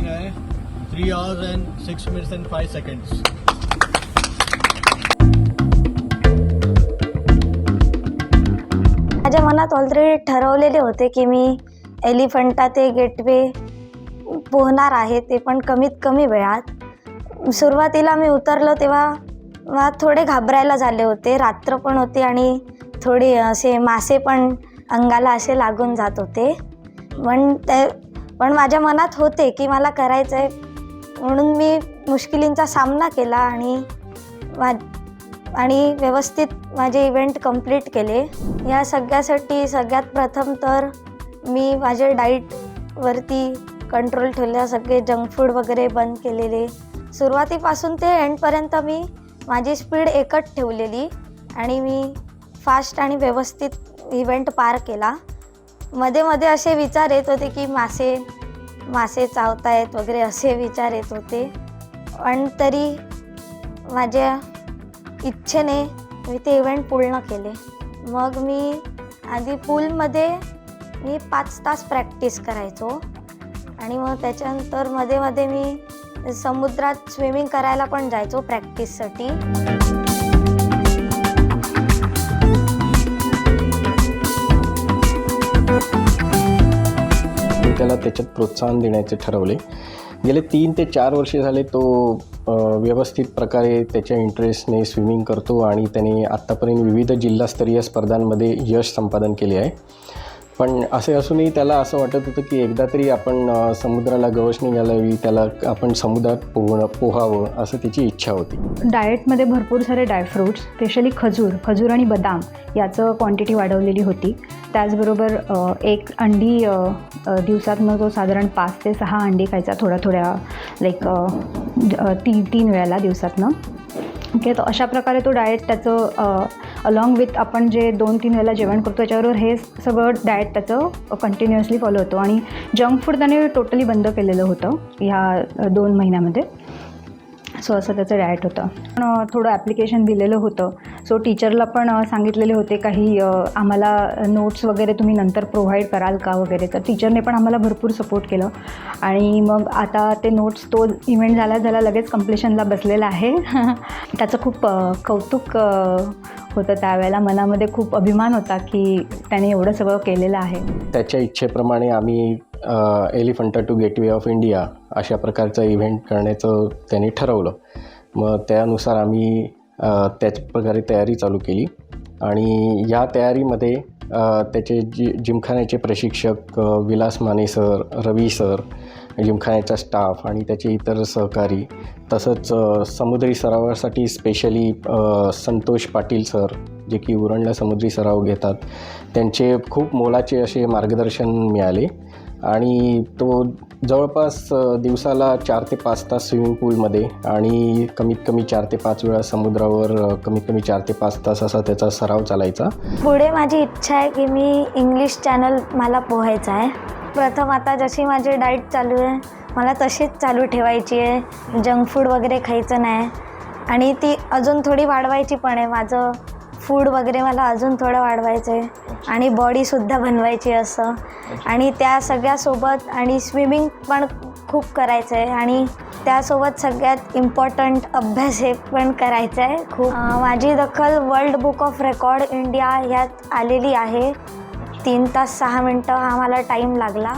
Timing आहे three hours and six minutes and five seconds माझ्या मनात ऑलरेडी ठरवलेले होते की मी एलिफंटा ते गेटवे पोहणार आहे ते पण कमीत कमी वेळात. सुरुवातीला मी उतरलो तेव्हा मला थोडे घाबरायला झाले होते रात्र पण होती आणि थोडे असे मासे पण अंगाला असे लागून जात होते. पण ते पण माझ्या मनात होते की मला करायचं आहे म्हणून मी मुश्किलींचा सामना केला आणि मा आणि व्यवस्थित माझे इव्हेंट कंप्लीट केले. या सगळ्यासाठी सगळ्यात प्रथम तर मी माझे डाईटवरती कंट्रोल ठेवल्या सगळे जंक फूड वगैरे बंद केलेले. सुरुवातीपासून ते एंडपर्यंत मी माझी स्पीड एकच ठेवलेली आणि मी फास्ट आणि व्यवस्थित इव्हेंट पार केला. मध्ये मध्ये असे विचार येत होते की मासे मासे चावतायत वगैरे असे विचार येत होते. पण तरी माझ्या इच्छेने मी ते इव्हेंट पूर्ण केले. मग मी आधी पूलमध्ये मी पाच तास प्रॅक्टिस करायचो. आणि मग त्याच्यानंतरमध्ये मध्ये मी समुद्रात स्विमिंग करायला पण जायचो प्रॅक्टिससाठी त्याला त्याच्यात प्रोत्साहन देण्याचे ठरवले. गेले तीन ते चार वर्षे झाले तो व्यवस्थित प्रकारे त्याच्या इंटरेस्टने स्विमिंग करतो आणि त्याने आत्तापर्यंत विविध जिल्हास्तरीय स्पर्धांमध्ये यश संपादन केले आहे. पण असे असूनही त्याला असं वाटत होतं की एकदा तरी आपण समुद्राला गवसणी घालावी त्याला आपण समुद्रात पोहणं पोहावं असं त्याची इच्छा होती. डाएटमध्ये भरपूर सारे ड्रायफ्रूट्स स्पेशली खजूर खजूर आणि बदाम याचं क्वांटिटी वाढवलेली होती. त्याचबरोबर एक अंडी दिवसात मग तो साधारण पाच ते सहा अंडी खायचा थोड्या थोड्या लाईक तीन तीन वेळेला दिवसातनं. ओके तर अशा प्रकारे तो डाएट त्याचं अलॉंग विथ आपण जे दोन तीन वेळेला जेवण करतो त्याच्याबरोबर हे सगळं डाएट त्याचं कंटिन्युअसली फॉलो होतो. आणि जंक फूड त्याने टोटली बंद केलेलं होतं ह्या दोन महिन्यामध्ये. सो असं त्याचं डाएट होतं. पण थोडं ॲप्लिकेशन दिलेलं होतं. सो टीचरला पण सांगितलेले होते काही आम्हाला नोट्स वगैरे तुम्ही नंतर प्रोव्हाइड कराल का वगैरे? तर टीचरने पण आम्हाला भरपूर सपोर्ट केलं. आणि मग आता ते नोट्स तो इव्हेंट झाला झाला लगेच कम्प्लिशनला बसलेला आहे. त्याचं खूप कौतुक होतं त्यावेळेला. मनामध्ये खूप अभिमान होता की त्याने एवढं सगळं केलेलं आहे. त्याच्या इच्छेप्रमाणे आम्ही Elephanta to gateway of India अशा प्रकारचा इव्हेंट करण्याचं त्यांनी ठरवलं. मग त्यानुसार आम्ही त्याच प्रकारे तयारी चालू केली. आणि या तयारीमध्ये त्याचे जि जिमखान्याचे प्रशिक्षक विलास माने सर रवी सर जिमखान्याचा स्टाफ आणि त्याचे इतर सहकारी तसंच समुद्री सरावासाठी स्पेशली संतोष पाटील सर जे की उरणला समुद्री सराव घेतात त्यांचे खूप मोलाचे असे मार्गदर्शन मिळाले. आणि तो जवळपास दिवसाला चार ते पाच तास स्विमिंग पूलमध्ये आणि कमीत कमी चार ते पाच वेळा समुद्रावर कमीत कमी चार ते पाच तास असा त्याचा सराव चालायचा. पुढे माझी इच्छा आहे की मी इंग्लिश चॅनल मला पोहायचं आहे. प्रथम आता जशी माझी डाईट चालू आहे मला तशीच चालू ठेवायची आहे. जंक फूड वगैरे खायचं नाही. आणि ती अजून थोडी वाढवायची पण आहे माझं. फूड वगैरे मला अजून थोडं वाढवायचं आहे आणि बॉडीसुद्धा बनवायची असं. आणि त्या सगळ्यासोबत आणि स्विमिंग पण खूप करायचं आहे आणि त्यासोबत सगळ्यात इम्पॉर्टंट अभ्यास हे पण करायचा आहे खूप माझी दखल world book of record India ह्यात आलेली आहे. तीन तास सहा मिनटं हा मला टाईम लागला.